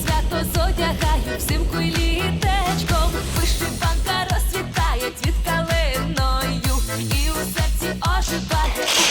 свято зодягаю взимку і літечком. Вище банка розцвітає цвіт калиною і у серці оживає.